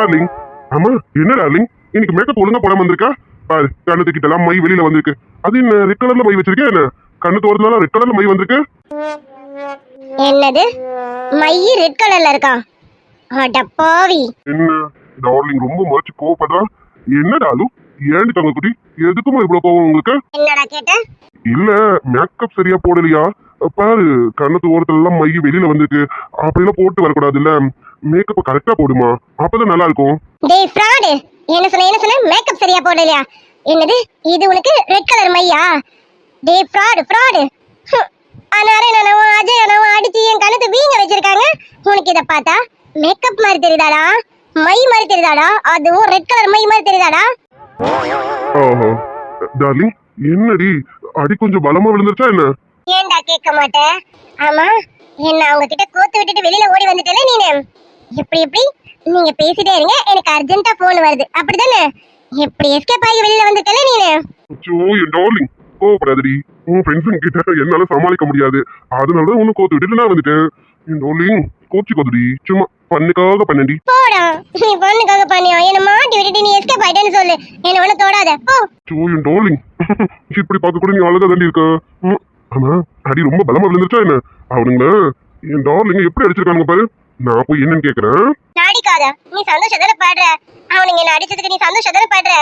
Darling ஆமா என்ன darling இன்னைக்கு மேக்கப் ஒழுங்கா போடாம வந்திருக்கா? பாரு கிட்ட எல்லாம் மை வெளியில வந்திருக்கு. அது என்ன ரெட் கலர்ல மை வச்சிருக்கேன் என்ன? கண்ணு தோறதுனால ரெட் கலர்ல மை வந்திருக்கு? என்னது? மைய ரெட் கலர்ல இருக்கா? அட பாவி. என்ன டார்லிங் ரொம்ப முறைச்சு கோவப்படுறா? என்ன டாலு? ஏண்டி தங்க குட்டி எதுக்குமா இவ்வளவு கோவம் உங்களுக்கு? என்னடா கேட்ட? இல்ல மேக்கப் சரியா போடலையா? பாரு கண்ணத்து ஓரத்துல எல்லாம் மை வெளியில வந்திருக்கு. அப்படிலாம் போட்டு வரக்கூடாது இல்ல மேக்கப் கரெக்டா போடுமா? அப்பதான் நல்லா இருக்கும் டேய் ஃப்ராடு என்ன சொன்ன என்ன சொன்ன? மேக்கப் சரியா போடலையா என்னது? இது உனக்கு ரெட் கலர் மையா? டேய் ஃப்ராடு ஃப்ராடு அனாரே நானும் அஜய் நானும் அடிச்சு என் கழுத்து வீங்க வச்சிருக்காங்க. உனக்கு இத பார்த்தா மேக்கப் மாதிரி தெரியுதாடா? மை மாதிரி தெரியுதாடா? அதுவும் ரெட் கலர் மை மாதிரி தெரியுதாடா? ஆஹா. டார்லிங் என்னடி? அடி கொஞ்சம் பலமா விழுந்துருச்சா என்ன? ஏன்டா கேட்க மாட்டேன் ஆமா என்ன அவங்க கிட்ட கோத்து விட்டுட்டு வெளியில ஓடி வந்துட்டல நீனு? எப்படி எப்படி? நீங்க பேசிட்டே இருங்க. எனக்கு அர்ஜென்ட்டா போன் வருது. அப்படிதானே? எப்படி எஸ்கேப் ஆகி வெளியில வந்துட்டல நீனு? அச்சோ என் டார்லிங் கோவப்படாதடி. உன் ஃப்ரெண்ட்ஸுங்க கிட்ட என்னால சமாளிக்க முடியாது. அதனால தான் உன்னை கோத்து விட்டுட்டு நான் வந்துட்டேன். என் டார்லிங் கோச்சி கோதுடி சும்மா பண்ணுக்காக பண்ணடி. போடா. நீ பொண்ணுக்காக பண்ணியோ? என்ன மாட்டி விட்டுட்டு நீ எஸ்கேப் ஆயிட்டேன்னு சொல்லு. என்ன ஒண்ணு தொடாத. போ. அச்சோ என் டார்லிங் இப்படி பார்க்க கூட நீ அழகா தாண்டி இருக்க. ஆமா. அடி ரொம்ப பலமா விழுந்துருச்சா என்ன? அவனுங்க என் டார்லிங்க எப்படி அடிச்சிருக்கானுங்க பாரு. நான் போய் என்னன்னு கேக்குறேன்? நாடிக்காத நீ சந்தோஷத்துல பாடுற. அவனுங்க என்ன அடிச்சதுக்கு நீ சந்தோஷத்துல பாடுற.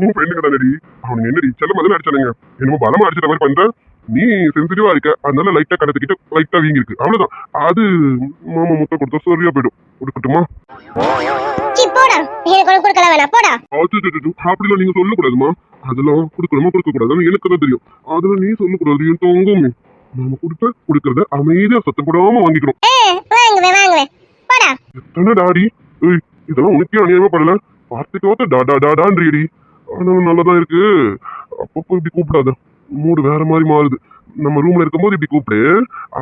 உன் ஃப்ரெண்டுங்க தானடி அவனுங்க என்னடி செல்ல முதல்ல அடிச்சானுங்க. என்னமோ பலமா அடிச்சிட்ட மாதிரி பண்ற. நீ சென்சிட்டிவா இருக்க. அதனால லைட்டா கடத்துக்கிட்ட லைட்டா வீங்கி இருக்கு அவ்வளவுதான். அது மாமா முட்டை கொடுத்தா சரியா போயிடும். கொடுக்கட்டுமா போடா. எனக்கு ஒண்ணு கொடுக்கல வேணாம். போடா. அச்சச்சோ, அப்படிலாம் நீங்க சொல்லக்கூடாதுமா. அதெல்லாம் கொடுக்கணுமா கொடுக்க கூடாது எனக்கு தான் தெரியும். அதெல்லாம் நீ சொல்லக்கூடாது. தொங்குமே. நாம கொடுப்ப கொடுக்கறத அமைதியா சத்தம் போடாம வாங்குவேன் வாங்குவேன். போடா. டாடி? ஏய் இதெல்லாம் உனக்கே அநியாயமா படல வார்த்தைக்கு வார்த்தை டா டா டா டான்றீடி ஆனாலும் நல்லதா இருக்கு. அப்பப்போ இப்படி கூப்பிடாத. மூடு வேற மாதிரி மாறுது. நம்ம ரூம்ல இருக்கும்போது இப்படி கூப்பிடு.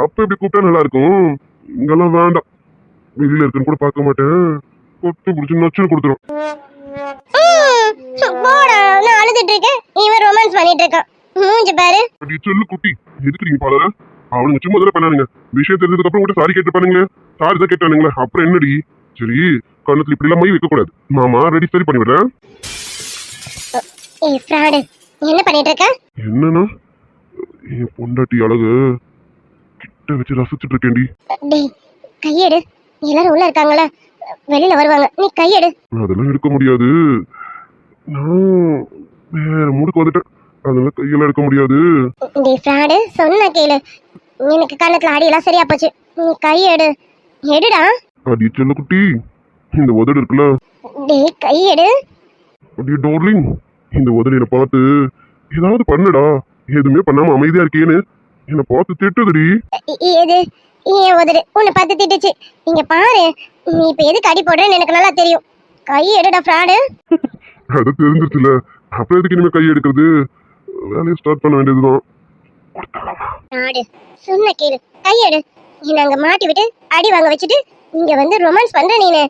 அப்ப இப்படி கூப்பிட்டா நல்லா இருக்கும் இங்கெல்லாம் வேண்டாம். வெளியில இருக்குன்னு கூட பார்க்க மாட்டேன். கொட்டு பிடிச்சி நச்சுன்னு கொடுத்துரும். நான் அழுதுட்டு இருக்கேன். இவன் ரொமான்ஸ் பண்ணிட்டு இருக்கான். மூஞ்சி பாரு. சொல்லு குட்டி. எதுக்கு நீங்க பாலர அவனுங்க சும்மா தானே பண்ணானுங்க. விஷயம் தெரிஞ்சதுக்கு அப்புறம் கூட சாரி கேட்டுப்பானுங்களே சாரி தான் கேட்டானுங்களே. அப்புறம் என்னடி? சரி கண்ணத்துல இப்படி எல்லாம் மை வைக்க கூடாது மாமா ரெடி சரி பண்ணி விடுறேன். என்ன பண்ணிட்டு இருக்க? என்னன்னா என் பொண்டாட்டி அழகு கிட்ட வச்சு ரசிச்சுட்டு இருக்கேன்டி. டேய் கையெடு. எல்லாரும் உள்ள இருக்காங்களே வெளியில வருவாங்க. நீ கையெடு. அதெல்லாம் எடுக்க முடியாது. நான் வேற மூடுக்கு வந்துட்டேன். அதெல்லாம் கையெல்லாம் எடுக்க முடியாது. டேய் ஃப்ராடு சொன்ன கேளு. எனக்கு கண்ணத்துல அடியெல்லாம் சரியா போச்சு. நீ கையெடு எடுடா. அடி செல்ல குட்டி. இந்த உதடு இருக்குல்ல. டேய் கையெடு அடி டார்லிங் இந்த உதடியை பார்த்து ஏதாவது பண்ணுடா. எதுவுமே பண்ணாம அமைதியா இருக்கேன்னு என்னை பார்த்து திட்டுதுடி. எது? ஏன் உதடு. உன்னை பார்த்து திட்டுச்சு. இங்க பாரு. நீ இப்ப எதுக்கு அடி போடுறேன்னு எனக்கு நல்லா தெரியும். கை எடுடா ஃப்ராடு அது தெரிஞ்சிருச்சுல அப்புறம் எதுக்கு இனிமே கை எடுக்கிறது? வேலையை ஸ்டார்ட் பண்ண வேண்டியதுதான். நாடு சொன்ன கேளு. கையெடு. என்ன அங்க மாட்டி விட்டு அடி வாங்க வச்சுட்டு இங்க வந்து ரொமான்ஸ் பண்ற நீனு.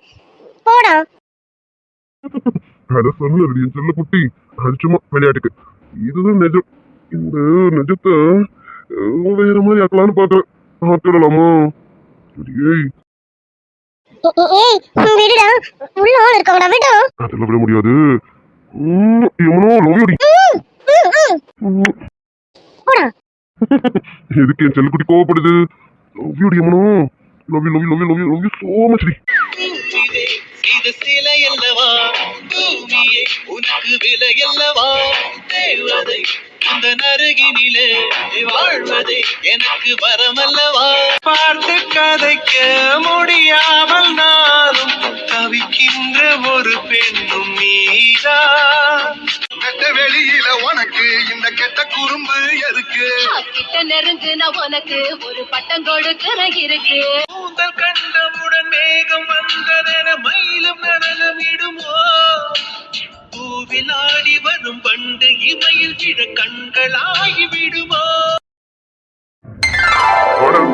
போடா. அத சொன்னடி என் செல்ல குட்டி. அது சும்மா விளையாட்டுக்கு. இதுதான் நிஜம். இந்த நிஜத்தை வேற மாதிரி ஆக்கலாம்னு பாக்குறேன். ஆக்கிடலாமா? ஏய். விடுடா. உள்ள ஆள் இருக்கவடா விடு. அதெல்லாம் விட முடியாது. எவனோ லவ் யூடி ம், ம். போடா எதுக்கு என் செல்லக்குட்டி கோவப்படுது லவ் யூடி எவனோ love you love you love you love you love you so much D இது சிலை அல்லவா பூமியே உனக்கு விலை அல்லவா தேவதை இந்த நருகினிலே வாழ்வதே எனக்கு வரமல்லவா? பார்த்து கதைக்க முடியாமல் நானும் தவிக்கின்ற ஒரு பெண்ணும் நீதா. வெட்ட வெளியில உனக்கு இந்த கெட்ட குறும்பு எதுக்கு? கிட்ட நெருங்கு நான் உனக்கு ஒரு பட்டம் கொடுக்கிற இருக்கு. கூந்தல் கண்டவுடன் மேகம் வந்ததென மயிலும் நடனம் இடுமோ? வினாடி வரும் பண்டு இமையில் விழ கண்களாகி விடுமோ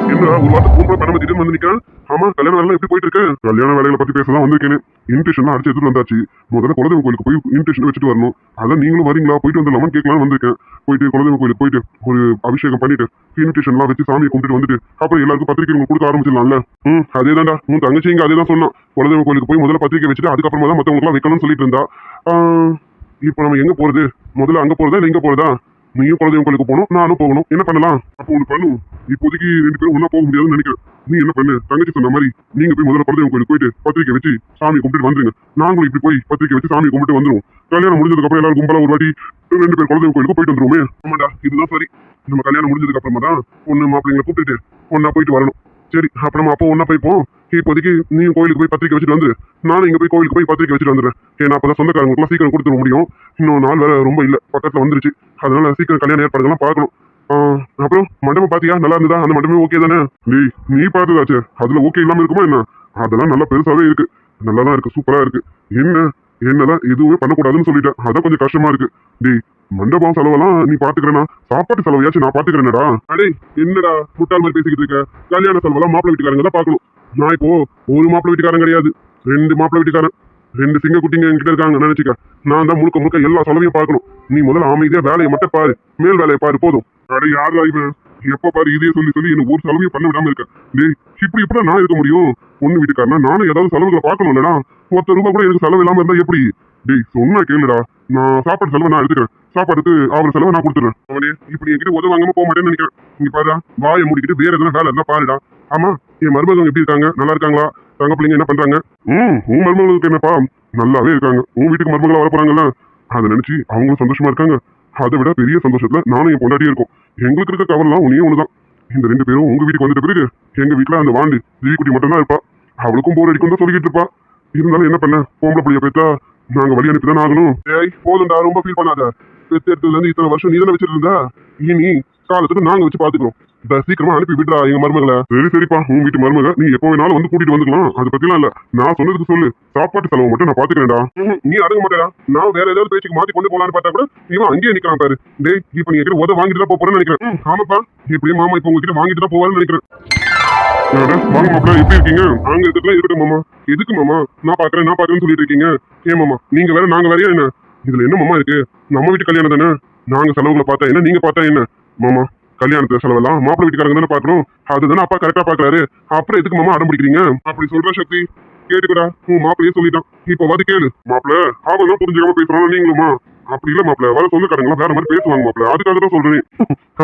என்ன ஒரு வாரத்துக்கு ஃபோன் கூட திடீர்னு வந்து நிக்கிறேன் ஆமா கல்யாண வேலை எப்படி போயிட்டு இருக்கு? கல்யாண வேலைகளை பத்தி பேச தான் வந்திருக்கேன் இன்விடேஷன் அடிச்சு எடுத்துட்டு வந்தாச்சு. முதல்ல குலதெய்வ கோயிலுக்கு போய் இன்விடேஷன் வச்சுட்டு வரணும். அதான் நீங்களும் வரீங்களா? போயிட்டு வந்துடலாமான்னு கேட்கலாம் வந்திருக்கேன். போயிட்டு குலதெய்வ கோயிலுக்கு போயிட்டு ஒரு அபிஷேகம் பண்ணிட்டு இன்விடேஷன்லாம் வச்சு சாமியை கும்பிட்டு வந்துட்டு அப்புறம் எல்லாருக்கும் பத்திரிக்கை கொடுக்க ஆரம்பிச்சிடலாம்ல? ம் அதே தான்டா உன் தங்கச்சி இங்கே அதே தான் சொன்னான் குலதெய்வ கோயிலுக்கு போய் முதல்ல பத்திரிக்கை வச்சுட்டு அதுக்கப்புறமா தான் மற்றவங்களுக்குலாம் வைக்கணும்னு சொல்லிட்டு இருந்தா. இப்போ நம்ம எங்கே போகிறது முதல்ல அங்கே போகிறதா இல்லை இங்கே போகிறதா நீயும் குலதெய்வ கோயிலுக்கு போகணும் நானும் போகணும். என்ன பண்ணலாம்? அப்போ ஒன்று பண்ணு. இப்போதைக்கு ரெண்டு பேரும் ஒன்றா போக முடியாதுன்னு நினைக்கிறேன். நீ என்ன பண்ணு? தங்கச்சி சொன்ன மாதிரி நீங்க போய் முதல்ல குலதெய்வம் கோயிலுக்கு போயிட்டு பத்திரிக்கை வச்சு சாமி கும்பிட்டு வந்துருங்க. நாங்களும் இப்படி போய் பத்திரிக்கை வச்சு சாமி கும்பிட்டு வந்துருவோம். கல்யாணம் முடிஞ்சதுக்கு அப்புறம் எல்லாரும் கும்பலா ஒரு வாட்டி ரெண்டு பேர் குலதெய்வ கோயிலுக்கு போயிட்டு வந்துருவோமே. ஆமாடா இதுதான் சரி. நம்ம கல்யாணம் முடிஞ்சதுக்கு அப்புறமா தான் ஒன்று மாப்பிள்ளைங்களை கூப்பிட்டுட்டு ஒன்னா போயிட்டு வரணும். சரி அப்ப நம்ம அப்போ ஒன்னா போய்ப்போம் இப்போதைக்கு நீ கோயிலுக்கு போய் பத்திரிக்கை வச்சுட்டு வந்து நானும் இங்க போய் கோயிலுக்கு போய் பத்திரிக்கை வச்சுட்டு வந்துடுறேன். ஏன்னா அப்போ தான் சொந்தக்காரங்களுக்குலாம் சீக்கிரம் கொடுத்துட முடியும். இன்னும் நாள் வேறு ரொம்ப இல்லை. பக்கத்துல வந்துருச்சு. அதனால சீக்கிரம் கல்யாண ஏற்பாடுகள்லாம் பார்க்கணும். ஆஹ், அப்புறம் மண்டபம் பாத்தியா? நல்லா இருந்ததா? அந்த மண்டபமே ஓகே தானே? நீ நீ பார்த்ததாச்சு. அதுல ஓகே இல்லாம இருக்குமா என்ன? அதெல்லாம் நல்லா பெருசாவே இருக்கு. நல்லா தான் இருக்கு சூப்பரா இருக்கு. என்ன? என்னதான் எதுவுமே பண்ணக்கூடாதுன்னு சொல்லிட்டேன். அதான் கொஞ்சம் கஷ்டமா இருக்கு. டேய் மண்டபம் செலவெல்லாம் நீ பாத்துக்கிறேனா? சாப்பாட்டு செலவையாச்சும் நான் பாத்துக்கிறேனடா. அடே என்னடா முட்டாள் மாதிரி பேசிக்கிட்டு இருக்க? கல்யாண செலவெல்லாம் மாப்பிள்ளை வீட்டுக்காரங்க தான் பார்க்கணும். நான் இப்போ ஒரு மாப்பிள்ளை வீட்டுக்காரன் கிடையாது. ரெண்டு மாப்பிள்ளை வீட்டுக்காரன். ரெண்டு சிங்க குட்டிங்க என்கிட்ட இருக்காங்க நினைச்சுக்க. நான் தான் முழுக்க முழுக்க எல்லா செலவையும் பார்க்கணும். நீ முதல்ல அமைதியா வேலையை மட்டும் பாரு. மேல் வேலையை பாரு போதும். அட யாரா இவன் எப்ப பாரு இதையே சொல்லி சொல்லி என்ன ஒரு செலவையும் பண்ண விடாம இருக்க. டேய் இப்படி இப்படி நான் இருக்க முடியும்? பொண்ணு வீட்டுக்காரனா? நானும் ஏதாவது செலவுகளை பார்க்கணும் இல்லடா ஒருத்தர் ரூபா கூட எனக்கு செலவு இல்லாம இருந்தா எப்படி? டேய் சொன்னா கேளுடா. நான் சாப்பாடு செலவை நான் எடுத்துக்கிறேன். சாப்பாடுக்கு அவர் செலவை நான் கொடுத்துறேன் அவனே இப்படி என்கிட்ட உதவ போக மாட்டேன்னு நினைக்கிறேன். நீ பாருடா வாயை மூடிக்கிட்டு வேற எதுனா வேலை இருந்தா பாருடா. ஆமா என் மருமகங்க எப்படி இருக்காங்க? நல்லா இருக்காங்களா? தங்க பிள்ளைங்க என்ன பண்றாங்க? ம் உன் மருமகளுக்கு என்னப்பா? நல்லாவே இருக்காங்க. உன் வீட்டுக்கு மருமகளா வர போறாங்கல்ல? அதை நினைச்சு அவங்களும் சந்தோஷமா இருக்காங்க. அதை விட பெரிய சந்தோஷத்துல நானும் என் பொண்டாட்டியும் இருக்கும். எங்களுக்கு இருக்க கவலைலாம் உனியே ஒண்ணுதான் இந்த ரெண்டு பேரும் உங்க வீட்டுக்கு வந்துட்ட பிறகு எங்க வீட்டுல அந்த வாண்டு ஜீவிக்குட்டி மட்டும்தான் இருப்பா. அவளுக்கும் போர் அடிக்கும் தான் சொல்லிக்கிட்டு இருப்பா. இருந்தாலும் என்ன பண்ண? பொம்பளை பிள்ளைய பெற்றா நாங்க வழி அனுப்பி தானே ஆகணும்? ஏய் போதும்டா ரொம்ப ஃபீல் பண்ணாத. பெற்று எடுத்ததுல இருந்து இத்தனை வருஷம் நீ தானே வச்சிட்டு இனி காலத்துக்கு நாங்க வச்சு பாத்துக்கிறோம். இந்த சீக்கிரமா அனுப்பி விடுறா எங்க மருமகளை. சரி சரிப்பா உன் வீட்டு மருமக நீ எப்போ வேணாலும் வந்து கூட்டிட்டு வந்துக்கலாம். அதை பத்திலாம் இல்ல. நான் சொன்னதுக்கு சொல்லு. சாப்பாட்டு செலவு மட்டும் நான் பாத்துக்கிறேன்டா. நீ அடங்க மாட்டேடா. நான் வேற ஏதாவது பேச்சுக்கு மாத்தி கொண்டு போலான்னு பார்த்தா கூட இவன் அங்கேயே நிக்கிறான் பாரு. டேய் இப்ப நீ எங்கிட்ட உதவ வாங்கிட்டு தான் போறேன்னு நினைக்கிறேன். ஆமாப்பா. இப்படியே மாமா இப்ப உங்ககிட்ட வாங்கிட்டு தான் போவாருன்னு நினைக்கிறேன். வாங்க மாப்பிள்ள எப்படி இருக்கீங்க? நாங்க இருக்கிறதுலாம் இருக்கட்டும் மாமா. எதுக்கு மாமா? நான் பாக்குறேன் நான் பாக்குறேன்னு சொல்லிட்டு இருக்கீங்க. ஏன் மாமா? நீங்க வேற நாங்க வேறையா என்ன? இதுல என்ன மாமா இருக்கு? நம்ம வீட்டு கல்யாணம் தானே? நாங்க செலவுகளை பார்த்தா என்ன நீங்க பார்த்தா என்ன? மாமா கல்யாணத்து செலவெல்லாம் மாப்பிள்ளை வீட்டுக்காரங்க தானே பார்க்கணும்? அதுதானே அப்பா கரெக்டா பாக்குறாரு அப்புறம் எதுக்கு மாமா அடம் பிடிக்கிறீங்க? அப்படி சொல்ற சக்தி. கேட்டுக்கடா. உன் மாப்பிள்ளையே சொல்லிட்டான். இப்போ வந்து கேளு. மாப்பிள்ள அவங்க புரிஞ்சுக்காம பேசுறாங்க நீங்களுமா? அப்படி இல்ல மாப்பிள்ள. வர சொந்தக்காரங்க வேற மாதிரி பேசுவாங்க மாப்பிள்ள. அதுக்காக தான் சொல்றேன்.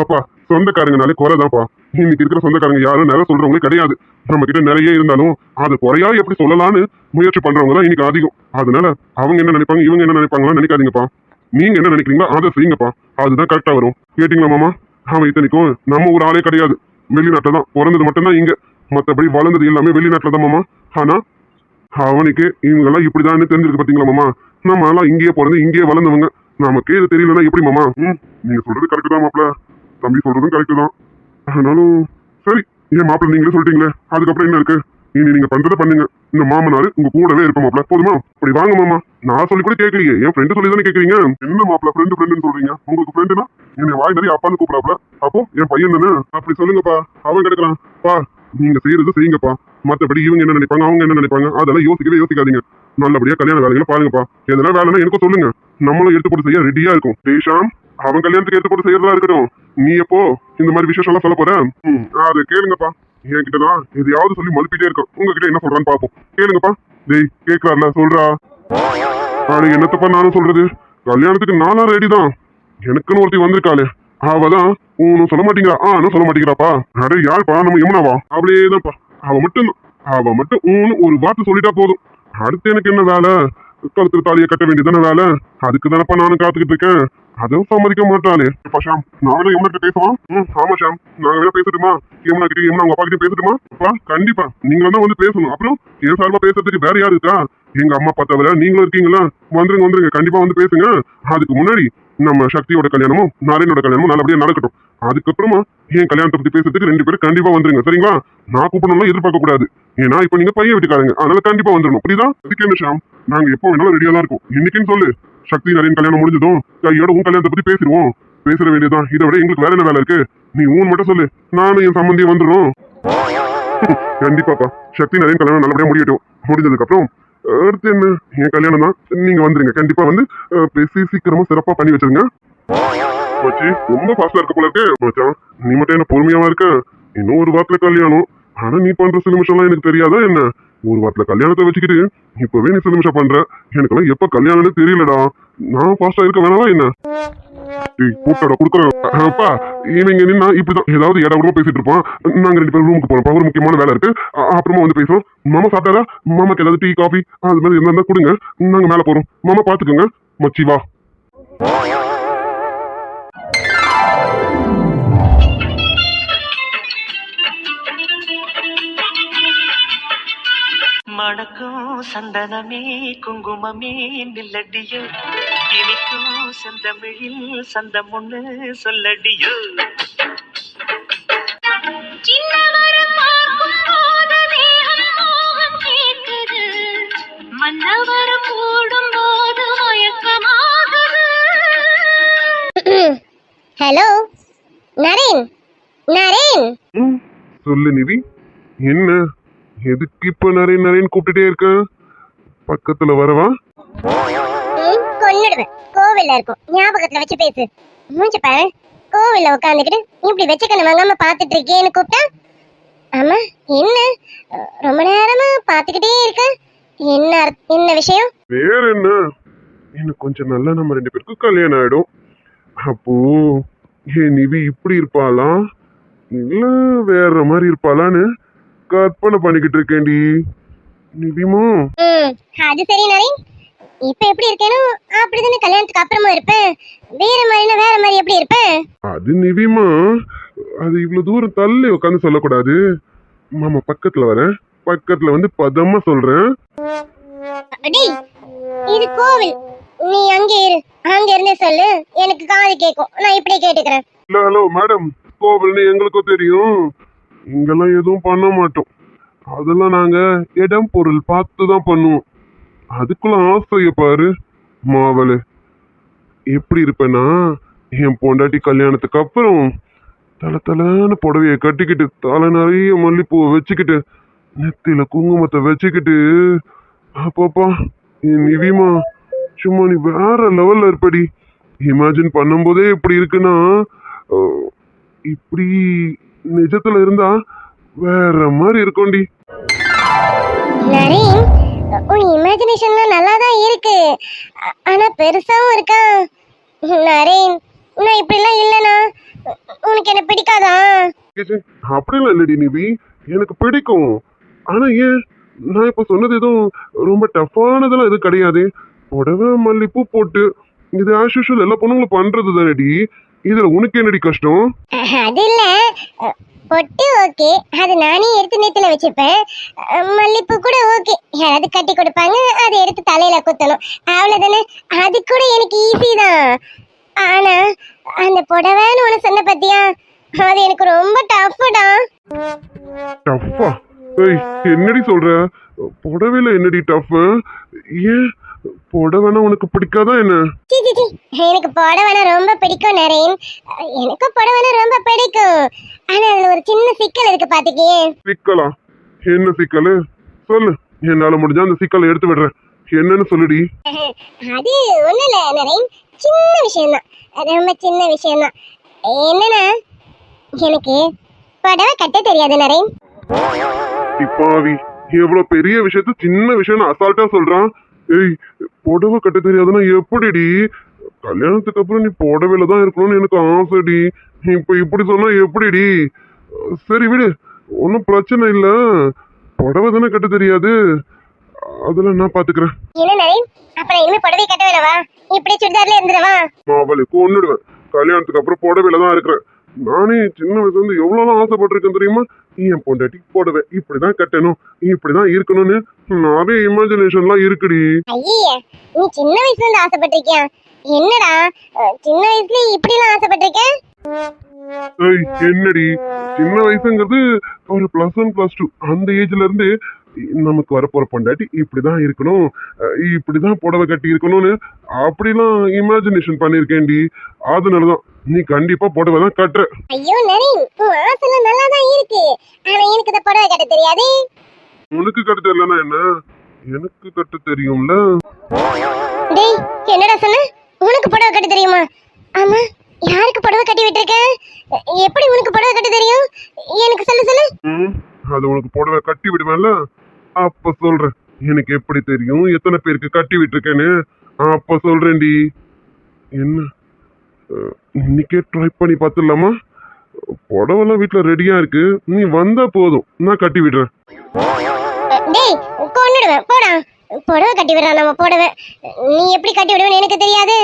அப்பா சொந்தக்காரங்கனாலே குறைதான்ப்பா. இன்னைக்கு இருக்கிற சொந்தக்காரங்க யாரும் நிறைய சொல்றவங்களே கிடையாது. நம்ம கிட்ட நிறைய இருந்தாலும் அது குறையா எப்படி சொல்லலாம்னு முயற்சி பண்றவங்க தான் இன்னைக்கு அதிகம். அதனால அவங்க என்ன நினைப்பாங்க இவங்க என்ன நினைப்பாங்களா நினைக்காதீங்கப்பா. நீங்க என்ன நினைக்கிறீங்களோ அதை செய்யுங்கப்பா. அதுதான் கரெக்டா வரும். கேட்டீங்களா மாமா? அவன் இத்தனைக்கும் நம்ம ஒரு ஆளே கிடையாது. வெளிநாட்டில் தான். பிறந்தது மட்டும்தான் இங்கே. மற்றபடி வளர்ந்தது எல்லாமே வெளிநாட்டில் தான் மாமா. ஆனா அவனுக்கு இவங்கெல்லாம் இப்படிதான் தெரிஞ்சிருக்கு பார்த்தீங்களா மாமா? நம்ம எல்லாம் இங்கேயே பிறந்து இங்கேயே வளர்ந்தவங்க. நமக்கே இது தெரியலன்னா எப்படி மாமா? ம் நீங்கள் சொல்கிறது கரெக்டு தான் மாப்பிள்ள தம்பி சொல்கிறதும் கரெக்ட் தான். ஆனாலும் சரி ஏன் மாப்பிள்ள நீங்களே சொல்லிட்டீங்களே? அதுக்கப்புறம் என்ன இருக்குது இனி நீங்க பண்றதை பண்ணுங்க. இந்த மாமனாரு உங்க கூடவே இருப்போம் மாப்பிள்ள போதுமா? அப்படி வாங்க மாமா. நான் சொல்லி கூட கேட்கலையே. என் ஃப்ரெண்டு சொல்லி தானே கேட்குறீங்க? என்ன மாப்பிள்ள ஃப்ரெண்டு ஃப்ரெண்டுன்னு சொல்றீங்க. உங்களுக்கு ஃப்ரெண்டுனா என்னை வாய் நிறைய அப்பான்னு கூப்பிடாப்ல அப்போ என் பையன் தானே அப்படி சொல்லுங்கப்பா. அவன் கிடக்குறான். பா நீங்க செய்யறது செய்யுங்கப்பா. மத்தபடி இவங்க என்ன நினைப்பாங்க அவங்க என்ன நினைப்பாங்க அதெல்லாம் யோசிக்கவே யோசிக்காதீங்க. நல்லபடியா கல்யாண வேலைகளை பாருங்கப்பா. எதனா வேலைன்னா எனக்கும் சொல்லுங்க. நம்மளும் எடுத்து போட்டு செய்ய ரெடியா இருக்கும். ரேஷாம் அவன் கல்யாணத்துக்கு எடுத்து போட்டு செய்யறதா இருக்கட்டும். நீ எப்போ இந்த மாதிரி விசேஷம் எல்லாம் சொல்ல போற அது கேளுங்கப்பா. என்கிட்ட தான் எதையாவது சொல்லி மழுப்பிட்டே இருக்கும். உங்ககிட்ட என்ன சொல்றான்னு பாப்போம் கேளுங்கப்பா. டேய் கேட்கலாம்ல சொல்றா. அது என்னத்தப்பா நானும் சொல்றது? கல்யாணத்துக்கு நானும் ரெடி தான். எனக்குன்னு ஒருத்தி வந்திருக்காளே. அவதான் ஒன்னும் சொல்ல மாட்டேங்கிறா ஆ என்ன சொல்ல மாட்டேங்கிறாப்பா. அட யாருப்பா? நம்ம யமுனாவா அவளே தான்ப்பா அவ மட்டும் அவ மட்டும் ஊன்னு ஒரு வார்த்தை சொல்லிட்டா போதும். அடுத்து எனக்கு என்ன வேலை? கழுத்துல தாலியை கட்ட வேண்டியதான வேலை? அதுக்கு தானப்பா நானும் காத்துக்கிட்டு இருக்கேன். அதுவும் சம்மதிக்க மாட்டாளே. அப்பா ஷாம் நான் யமுனா கிட்ட பேசுவான் ம் ஆமா ஷாம். நாங்க வேணா பேசட்டுமா? யமுனா கிட்ட யமுனா உங்க அப்பா கிட்ட பேசட்டுமா? அப்பா கண்டிப்பா. நீங்க தான் வந்து பேசணும். அப்புறம் என் சார்பா பேசுறதுக்கு வேற யாரு இருக்கா? எங்க அம்மா பார்த்தவரை நீங்களும் இருக்கீங்களா? வந்துருங்க வந்துருங்க. கண்டிப்பா வந்து பேசுங்க. அதுக்கு முன்னாடி நம்ம சக்தியோட கல்யாணமும் நாராயணோட கல்யாணமும் நல்லபடியா நடக்கட்டும். அதுக்கப்புறமா என் கல்யாணத்தை பத்தி பேசுறதுக்கு ரெண்டு பேரும் கண்டிப்பா வந்துருங்க. சரிங்களா? நான் கூப்பிடணும்லாம் எதிர்பார்க்க கூடாது. ஏன்னா இப்ப நீங்க பையன் வீட்டுக்காரங்க. அதனால கண்டிப்பா வந்துடணும் புரியுதா? அதுக்கு என்ன ஷாம்? நாங்க எப்போ வேணாலும் ரெடியா தான் இருக்கும். இன்னைக்குன்னு சொல்லு. சக்தி நரேன் கல்யாணம் முடிஞ்சதும் கையோட உன் கல்யாணத்தை பத்தி பேசிடுவோம். பேசுற வேண்டியதான் இதை விட எங்களுக்கு வேற என்ன வேலை இருக்கு? நீ ஊன் மட்டும் சொல்லு. நானும் என் சம்பந்தியும் வந்துடும் கண்டிப்பாப்பா. சக்தி நிறைய கல்யாணம் நல்லபடியா முடியட்டும். முடிஞ்சதுக்கு அப்புறம் அடுத்து என்ன? என் கல்யாணம் தான் நீங்க வந்துருங்க. கண்டிப்பா வந்து பேசி சீக்கிரமா சிறப்பா பண்ணி வச்சிருங்க. மச்சி ரொம்ப ஃபாஸ்டா இருக்க போல இருக்கு. மச்சான் நீ மட்டும் என்ன பொறுமையாவா இருக்க? இன்னும் ஒரு வாரத்துல கல்யாணம். ஆனா நீ பண்ற சில நிமிஷம்லாம் எனக்கு தெரியாதா என்ன? ஒரு வாரத்துல கல்யாணத்தை வச்சுக்கிட்டு இப்பவே நீ சில நிமிஷம் பண்ற. எனக்கெல்லாம் எப்ப கல்யாணம்னு தெரியலடா. நான் ஃபாஸ்டா இருக்க வேணாவா என்ன? டேய் கூப்பிட்டா கொடுக்குறேன். அப்பா இவங்க நின்னா இப்படிதான். ஏதாவது இடம் கூட பேசிட்டு இருப்பான் நாங்க ரெண்டு பேரும் ரூமுக்கு போறோம் ஒரு முக்கியமான வேலை இருக்கு. அப்புறமா வந்து பேசுவோம் மாமா சாப்பிட்டாரா? மாமாக்கு ஏதாவது டீ காஃபி அது மாதிரி இருந்தா கொடுங்க. நாங்க மேல போறோம். மாமா பாத்துக்கோங்க. மச்சி வா. மணக்கும் சந்தனமே குங்குமமே நில்லடியோ. இனிக்கும் செந்தமிழில் சந்தம் ஒண்ணு சொல்லடியோ. ஹலோ நரேன் நரேன். சொல்லு நிவி. என்ன? எதுக்கு இப்ப நிறைய நிறைய கூப்பிட்டுட்டே இருக்க? பக்கத்துல வரவா? கொன்னுடுவேன் கோவில்ல இருக்கும். ஞாபகத்துல வச்சு பேசு. மூஞ்ச பாரு. கோவில்ல உட்காந்துக்கிட்டு இப்படி வச்சுக்கணும் வாங்காம பாத்துட்டு இருக்கேன்னு கூப்பிட்டா? ஆமா என்ன? ரொம்ப நேரமா பாத்துக்கிட்டே இருக்க. என்ன என்ன விஷயம்? வேற என்ன? இன்னும் கொஞ்சம் நல்லா நம்ம ரெண்டு பேருக்கும் கல்யாணம் ஆயிடும். அப்போ ஏன் நிவி இப்படி இருப்பாளா? இல்ல வேற மாதிரி இருப்பாளான்னு கற்பனை பண்ணிக்கிட்டு இருக்கேன்டி. நிவிமா. ம் அது சரி நரேன் இப்ப எப்படி இருக்கேனோ அப்படிதானே கல்யாணத்துக்கு அப்புறமா இருப்பேன் வேற மாதிரினா வேற மாதிரி எப்படி இருப்பேன் அது நிவிமா. அது இவ்வளவு தூரம் தள்ளி உட்காந்து சொல்லக்கூடாது. மாமா பக்கத்துல வரேன். பக்கத்துல வந்து பதமா சொல்றேன். அடி இது கோவில். நீ அங்கே இரு. அங்க இருந்தே சொல்லு. எனக்கு காது கேட்கும் நான் இப்படியே கேட்டுக்கிறேன். Hello madam. கோவில்னு எங்களுக்கும் தெரியும். இங்கெல்லாம் எதுவும் பண்ண மாட்டோம். அதெல்லாம் நாங்கள் இடம் பொருள் பார்த்து தான் பண்ணுவோம். அதுக்குள்ள ஆசைய பாரு மாவளு. எப்படி இருப்பேன்னா என் பொண்டாட்டி கல்யாணத்துக்கு அப்புறம் தலை தலைன்னு புடவைய கட்டிக்கிட்டு தலை நிறைய மல்லிப்பூவை வச்சுக்கிட்டு நெத்தியில குங்குமத்தை வச்சுக்கிட்டு அப்பப்பா என் நிவிமா சும்மா நீ வேற லெவல்ல இருப்படி. இமேஜின் பண்ணும்போதே இப்படி இருக்குன்னா இப்படி நிஜத்துல இருந்தா வேற மாதிரி இருக்கும்டி. நரேன் உன் இமேஜினேஷன்லாம் நல்லா தான் இருக்கு. ஆனா பெருசாவும் இருக்கா? நரேன் நான் இப்படிலாம் இல்லைனா? உனக்கு என்ன பிடிக்காதா? அப்படிலாம் இல்லடி நிவி. எனக்கு பிடிக்கும். ஆனா ஏன்? நான் இப்ப சொன்னது எதுவும் ரொம்ப டஃப்பானதெல்லாம் எதுவும் கிடையாது. புடவை மல்லிப்பூ போட்டு இது ஆஸ் யூஷுவல் எல்லா பொண்ணுங்களும் பண்றது தானடி இதுல உனக்கு என்னடி கஷ்டம்? அது இல்ல. பொட்டு ஓகே. அது நானே எடுத்து நெத்தில வச்சுப்பேன் அ, மல்லிப்பூ கூட ஓகே. யாராவது கட்டி கொடுப்பாங்க அதை எடுத்து தலையில குத்தணும். அவ்வளவுதானே. அது கூட எனக்கு ஈஸி தான். ஆனா அந்த புடவைன்னு ஒண்ணு சொன்ன பத்தியா? அது எனக்கு ரொம்ப டஃப்டா டஃப்பா என்னடி சொல்ற? புடவையில என்னடி டஃப் ஏன் புடவைனா உனக்கு பிடிக்காதா என்ன? எனக்கு புடவைனா ரொம்ப பிடிக்கும் நரேன். எனக்கு புடவைனா ரொம்ப பிடிக்கும். ஆனா அதுல ஒரு சின்ன சிக்கல் இருக்கு பாத்துக்கே சிக்கலா? என்ன சிக்கலு? சொல்லு. என்னால முடிஞ்சா அந்த சிக்கலை எடுத்து விடுறேன். என்னன்னு சொல்லுடி. அது ஒண்ணும் இல்ல நரேன். சின்ன விஷயம்தான். அது ரொம்ப சின்ன விஷயம்தான். என்னன்னா எனக்கு புடவை கட்ட தெரியாது நரேன். இப்பாவி எவ்வளவு பெரிய விஷயத்த சின்ன விஷயம் அசால்ட்டா சொல்றான். ஏய் புடவை கட்ட தெரியாதுன்னா எப்படிடி? கல்யாணத்துக்கு அப்புறம் நீ புடவையில தான் இருக்கணும்னு எனக்கு ஆசைடி. இப்ப இப்படி சொன்னா எப்படிடி? சரி விடு ஒன்றும் பிரச்சனை இல்ல. புடவை தானே கட்ட தெரியாது. அதெல்லாம் நான் பாத்துக்கிறேன். அப்புறம் இனிமே புடவை கட்ட வேணவா இப்படி சுடிதார்ல இருந்துடவா அவளை கொன்னுடுவேன். கல்யாணத்துக்கு அப்புறம் புடவையில தான் இருக்கிறேன். நானே சின்ன வயசுல இருந்து எவ்வளவு ஆசைப்பட்டிருக்கேன் தெரியுமா? என் பொண்டாட்டி புடவை இப்படிதான் கட்டணும் இப்படிதான் இருக்கணும்னு நிறைய இமேஜினேஷன்லாம் இருக்குடி. ஐயே நீ சின்ன வயசுல இருந்து ஆசைப்பட்டிருக்கியா? என்னடா சின்ன வயசுல இப்படி எல்லாம் ஆசைப்பட்டிருக்கேன் என்னடி? சின்ன வயசுங்கிறது ஒரு பிளஸ் ஒன் பிளஸ் டூ அந்த ஏஜ்ல இருந்து நமக்கு வரப்போற பொண்டாட்டி இப்படிதான் இருக்கணும். இப்படிதான் புடவை கட்டி இருக்கணும்னு அப்படிலாம் இமேஜினேஷன் பண்ணிருக்கேன்டி. அதனாலதான் நீ கண்டிப்பா புடவை தான் கட்டுற. ஐயோ நரேன் உன் ஆசைலாம் நல்லா தான் இருக்கு. ஆனா எனக்கு இந்த புடவை கட்ட தெரியாது. உனக்கு கட்ட தெரியலனா என்ன? எனக்கு கட்ட தெரியும்ல. டேய் என்னடா சொன்ன? உனக்கு புடவை கட்ட தெரியுமா? ஆமா யாருக்கு புடவை கட்டி விட்டுருக்க? எப்படி உனக்கு புடவை கட்ட தெரியும்? எனக்கு சொல்லு சொல்லு. அது உனக்கு புடவை கட்டி விடுவேன்ல. அப்ப சொல்றேன் எனக்கு எப்படி தெரியும்? எத்தனை பேருக்கு கட்டி விட்டுருக்கேன்னு? அப்ப சொல்றேன்டி. என்ன? இன்னைக்கே ட்ரை பண்ணி பார்த்துடலாமா? புடவெல்லாம் வீட்டில் ரெடியா இருக்கு. நீ வந்தா போதும். நான் கட்டி விடுறேன். டேய் கொன்னுடுவேன் போடா. புடவை கட்டி விடுறான் நம்ம புடவை. நீ எப்படி கட்டி விடுவேன்னு எனக்கு தெரியாது.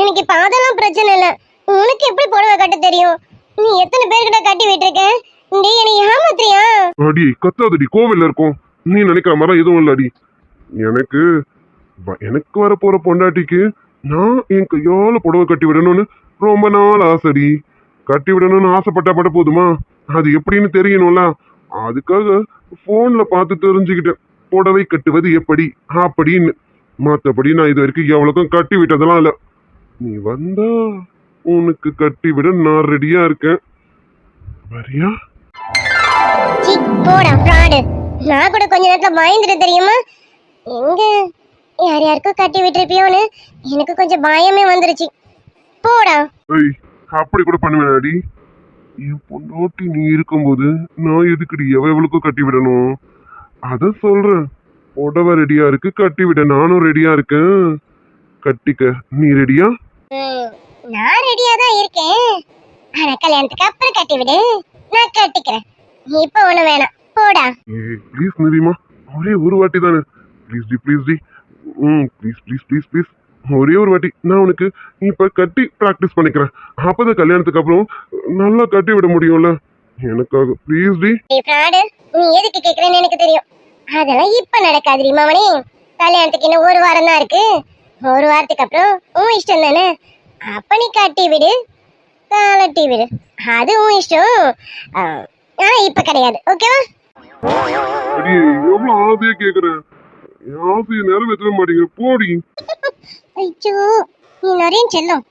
எனக்கு இப்ப அதெல்லாம் பிரச்சனை இல்லை. உனக்கு எப்படி புடவை கட்ட தெரியும்? நீ எத்தனை பேர்கிட்ட கட்டி விட்டுருக்க? டேய் என்னை ஏமாத்துறியா? அடி கத்தாதடி. கோவில்ல இருக்கும். நீ நினைக்கிற மாதிரி எதுவும் இல்லடி. எனக்கு எனக்கு வர போற பொண்டாட்டிக்கு நான் என் கையால புடவை கட்டி விடணும்னு ரொம்ப நாள் ஆசைடி. கட்டி விடணும்னு ஆசைப்பட்டா பட போதுமா? அது எப்படின்னு தெரியணும்ல. அதுக்காக போன்ல பார்த்து தெரிஞ்சுக்கிட்டேன். புடவை கட்டுவது எப்படி அப்படின்னு. மற்றபடி நான் இது வரைக்கும் எவ்வளோக்கும் கட்டி விட்டதெல்லாம் இல்லை. நீ வந்தா உனக்கு கட்டி விட நான் ரெடியா இருக்கேன். வரியா நான் கூட கொஞ்ச நேரத்துல பயந்துட்டு தெரியுமா? எங்க? யார் யாருக்கும் கட்டி விட்டுருப்பியோன்னு எனக்கு கொஞ்சம் பயமே வந்துருச்சு. போடா. ஏய் அப்படி கூட பண்ணுவேனாடி. என் பொண்டாட்டி நீ இருக்கும்போது நான் எதுக்குடி எவ கட்டி விடணும்? அத சொல்றேன் புடவை ரெடியா இருக்கு கட்டி விட. நானும் ரெடியா இருக்கேன். கட்டிக்க. நீ ரெடியா நான் ரெடியா தான் இருக்கேன். ஆனா கல்யாணத்துக்கு அப்புறம் கட்டி விடு. நான் கட்டிக்கிறேன். நீ இப்போ ஒண்ணு வேணாம். போடா. ஏய் ப்ளீஸ் நிதிமா ஒரே ஒரு வாட்டி தானே ப்ளீஸ் டி ப்ளீஸ் டி. ம் ப்ளீஸ் ப்ளீஸ் ப்ளீஸ் ப்ளீஸ் ஒரே ஒரு வாட்டி நான் உனக்கு இப்ப கட்டி ப்ராக்டிஸ் பண்ணிக்கிறேன். அப்பதான் கல்யாணத்துக்கு அப்புறம் நல்லா கட்டி விட முடியும்ல. எனக்காக ப்ளீஸ் டி. நீ ஃப்ராடு நீ எதுக்கு கேக்குறேன்னு எனக்கு தெரியும். அதெல்லாம் இப்ப நடக்காதுடி மாமனே. கல்யாணத்துக்கு இன்னும் ஒரு வாரம் தான் இருக்கு. ஒரு வாரத்துக்கு அப்புறம் உன் இஷ்டம் தானே? அப்ப நீ கட்டி விடு. கலட்டி விடு. அது உன் இஷ்டம். ஆனா இப்ப கிடையாது. ஓகேவா? அடி எவ்வளவு ஆசையா கேக்குறேன் என் ஆசையை நிறைவேற்றவே மாட்டேங்கிற போடி. ஐயோ நீ நிறைய செல்லும்.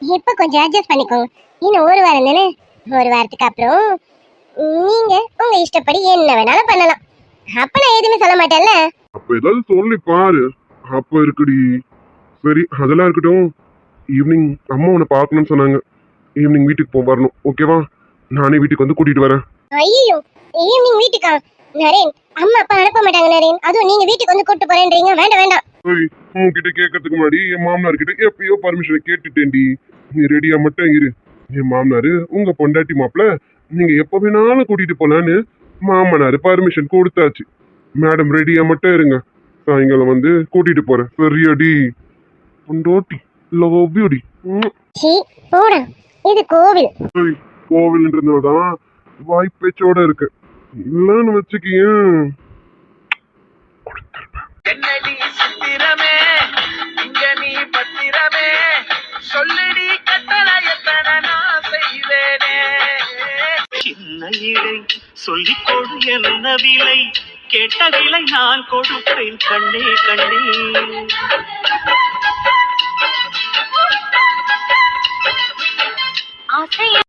இப்ப கொஞ்சம் அட்ஜஸ்ட் பண்ணிக்கோங்க இன்னும் ஒரு வாரம் தானே? ஒரு வாரத்துக்கு அப்புறம் நீங்க உங்க இஷ்டப்படி என்ன வேணாலும் பண்ணலாம். அப்ப நான் எதுவுமே சொல்ல மாட்டேன்ல. அப்ப ஏதாவது சொல்லி பாரு. அப்ப இருக்குடி. சரி அதெல்லாம் இருக்கட்டும். ஈவினிங் அம்மா உன்னை பார்க்கணும்னு சொன்னாங்க. ஈவினிங் வீட்டுக்கு போ வரணும். ஓகேவா நானே வீட்டுக்கு வந்து கூட்டிட்டு வரேன். ஐயோ ஈவினிங் வீட்டுக்கா நரேன். அம்மா அப்பா அனுப்ப மாட்டாங்க நரேன். அதுவும் நீங்க வீட்டுக்கு வந்து கூட்டு போறேன்றீங்க வேண்டாம் வேண்டாம். உன்கிட்ட கேட்கறதுக்கு முன்னாடி என் மாமனார் கிட்ட எப்பயோ பர்மிஷனை கேட்டுட்டேன்டி. நீ ரெடியா மட்டும் இரு. என் மாமனாரு உங்க பொண்டாட்டி மாப்பிள நீங்க எப்ப வேணாலும் கூட்டிட்டு போலான்னு மாமனாரு பர்மிஷன் கொடுத்தாச்சு. மேடம் ரெடியா மட்டும் இருங்க. சாயங்காலம் வந்து கூட்டிட்டு போறேன். சரியாடி. பொண்டாட்டி லவ் யூடி இது கோவில். கோவில்ன்றதுனாலதான் வாய்ப்பேச்சோட இருக்கு. இல்லன்னு வச்சுக்கியேன் என்னடி சித்திரமே? இங்க நீ பத்திரமே? சொல்லடி கட்டளை எத்தனை நான் செய்வேனே. சின்ன இடை சொல்லிக் கொடு என்ன விலை? கேட்ட விலை நான் கொடுப்பேன் கண்ணே கண்ணே. ஆசைய